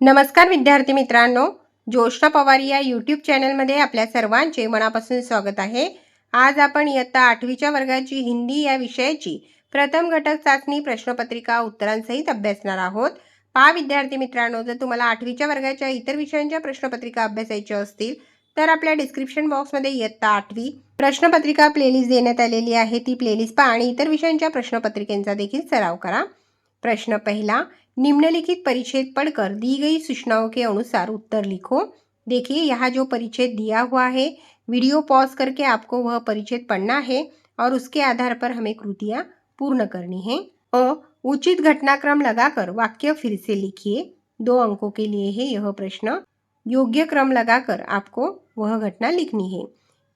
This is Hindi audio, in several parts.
नमस्कार विद्यार्थी मित्रांनो ज्योष्णा पवार या यूट्यूब चॅनलमध्ये आपल्या सर्वांचे मनापासून स्वागत आहे. आज आपण इयत्ता आठवीच्या वर्गाची हिंदी या विषयाची प्रथम घटक चाचणी प्रश्नपत्रिका उत्तरांसहित अभ्यासणार आहोत. पहा विद्यार्थी मित्रांनो जर तुम्हाला आठवीच्या वर्गाच्या इतर विषयांच्या प्रश्नपत्रिका अभ्यासायच्या असतील तर आपल्या डिस्क्रिप्शन बॉक्समध्ये इयत्ता आठवी प्रश्नपत्रिका प्लेलिस्ट देण्यात आलेली आहे. ती प्लेलिस्ट पहा आणि इतर विषयांच्या प्रश्नपत्रिकेंचा देखील सराव करा. प्रश्न पहिला निम्नलिखित परिच्छेद पढ़कर दी गई सूचनाओं के अनुसार उत्तर लिखो। देखिए, यहाँ जो परिच्छेद दिया हुआ है, वीडियो पॉज करके आपको वह परिच्छेद पढ़ना है और उसके आधार पर हमें कृतियाँ पूर्ण करनी है। अ, उचित घटनाक्रम लगाकर वाक्य फिर से लिखिए। दो अंकों के लिए है यह प्रश्न। योग्य क्रम लगाकर आपको वह घटना लिखनी है।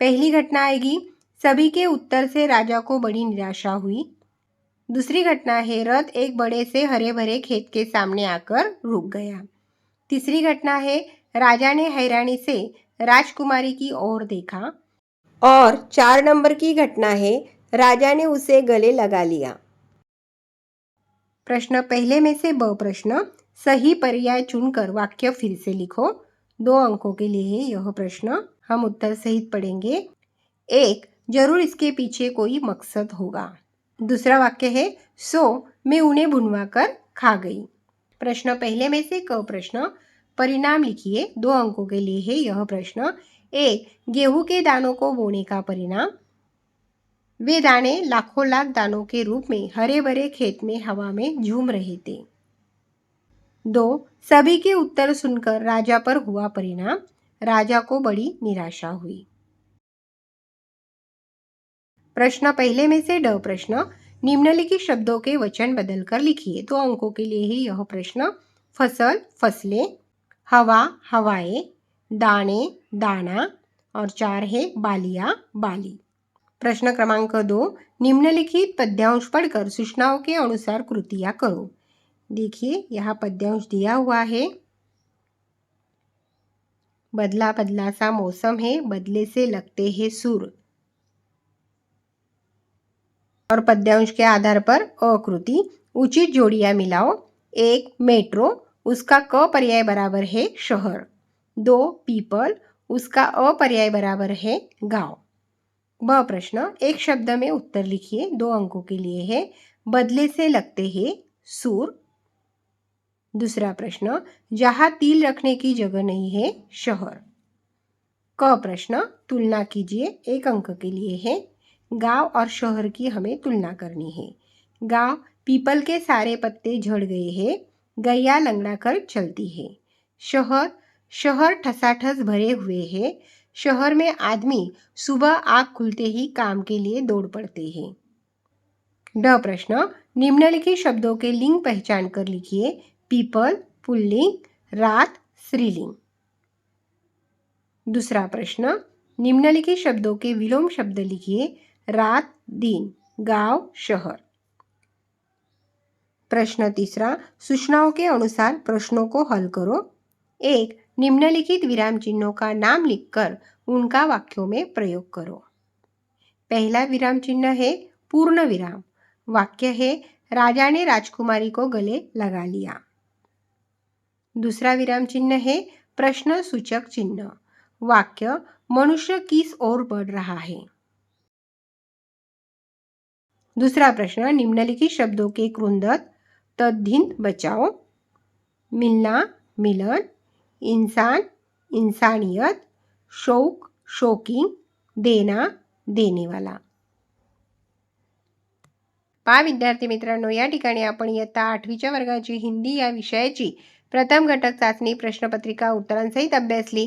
पहली घटना आएगी, सभी के उत्तर से राजा को बड़ी निराशा हुई। दूसरी घटना है, रथ एक बड़े से हरे भरे खेत के सामने आकर रुक गया। तीसरी घटना है, राजा ने हैरानी से राजकुमारी की ओर देखा और चार नंबर की घटना है, राजा ने उसे गले लगा लिया। प्रश्न पहले में से ब प्रश्न, सही पर्याय चुनकर वाक्य फिर से लिखो। दो अंकों के लिए यह प्रश्न। हम उत्तर सहित पढ़ेंगे। एक, ज़रूर इसके पीछे कोई मकसद होगा। दूसरा वाक्य है, सो मैं उन्हें भुनवा कर खा गई। प्रश्न पहले में से क प्रश्न। परिणाम लिखिए, दो अंकों के लिए है यह प्रश्न। एक गेहूँ के दानों को बोने का परिणाम। वे दाने लाखों लाख दानों के रूप में हरे भरे खेत में, हवा में झूम रहे थे। दो, सभी के उत्तर सुनकर राजा पर हुआ परिणाम। राजा को बड़ी निराशा हुई। प्रश्न पहले में से ड प्रश्न, निम्नलिखित शब्दों के वचन बदलकर लिखिए। दो अंकों के लिए ही यह प्रश्न, फ़सल, फ़सलें, हवा, हवाएँ, दाने, दाना और चार है बालिया, बाली। प्रश्न क्रमांक दो, निम्नलिखित पद्यांश पढ़कर सूचनाओं के अनुसार कृतियाँ करो। देखिए, यहाँ पद्यांश दिया हुआ है। बदला बदला सा मौसम है, बदले से लगते हैं सुर और पद्यांश के आधार पर अकृति उचित जोड़ियाँ मिलाओ, एक मेट्रो उसका क पर्याय बराबर है शहर। दो पीपल उसका अ पर्याय बराबर है गाँव। ब प्रश्न, एक शब्द में उत्तर लिखिए, दो अंकों के लिए है, बदले से लगते हैं सूर। दूसरा प्रश्न, जहाँ तिल रखने की जगह नहीं है, शहर। क प्रश्न, तुलना कीजिए, एक अंक के लिए है गाँव और शहर की हमें तुलना करनी है। गाँव पीपल के सारे पत्ते झड़ गए हैं, गैया लंगड़ा कर चलती है। शहर शहर ठसाठस भरे हुए हैं। शहर में आदमी सुबह आग खुलते ही काम के लिए दौड़ पड़ते हैं। ड प्रश्न, निम्नलिखित शब्दों के लिंग पहचान कर लिखिए। पीपल, पुल्लिंग, रात, स्त्रीलिंग। दूसरा प्रश्न, निम्नलिखित शब्दों के विलोम शब्द लिखिए। रात दिन, गाँव, शहर। प्रश्न तीसरा, सूचनाओं के अनुसार प्रश्नों को हल करो। एक, निम्नलिखित विराम चिन्हों का नाम लिखकर उनका वाक्यों में प्रयोग करो। पहला विराम चिन्ह है पूर्ण विराम। वाक्य है, राजा ने राजकुमारी को गले लगा लिया। दूसरा विराम चिन्ह है, प्रश्न सूचक चिन्ह। वाक्य, मनुष्य किस ओर बढ़ रहा है? दूसरा प्रश्न निम्नलिखित शब्दों के क्रुंदत तद्धिन बचाओ। मिलना मिलन इंसान इंसानियत शौक शोकिंग देना देने वाला विद्यार्थी मित्रांनो या ठिकाणी आपण इयत्ता आठवीच्या वर्गाची हिंदी या विषयाची प्रथम घटक चाचणी प्रश्नपत्रिका उत्तरांसहित अभ्यासली.